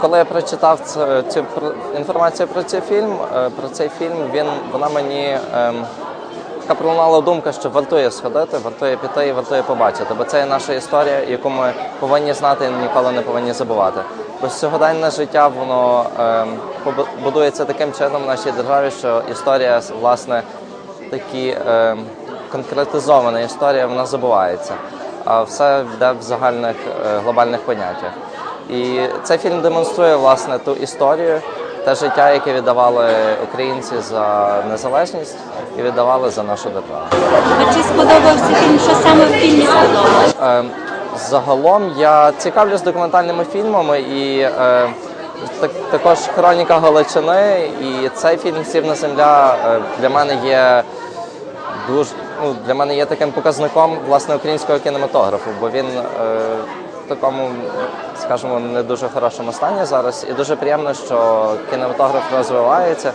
Коли я прочитав цю інформацію про цей фільм, е, про цей фільм, він вона мені ем, пролунала думка, що вартує сходити, вартує піти і вартує побачити. Бо це є наша історія, яку ми повинні знати і ніколи не повинні забувати. Бо сьогоденне життя воно ем, будується таким чином в нашій державі, що історія власне такі ем, конкретизована історія, вона забувається. А все йде в загальних е, глобальних поняттях. І цей фільм демонструє власне ту історію, те життя, яке віддавали українці за незалежність і віддавали за нашу державу. А чи сподобався фільм? Що саме в фільмі сподобалось? Е, Загалом я цікавлюсь документальними фільмами і е, так, також хроніка Галичини. І цей фільм Сірна земля е, для мене є дуже ну, для мене є таким показником власне українського кінематографу, бо він е, такому, скажімо, не дуже хорошому стані зараз. І дуже приємно, що кінематограф розвивається.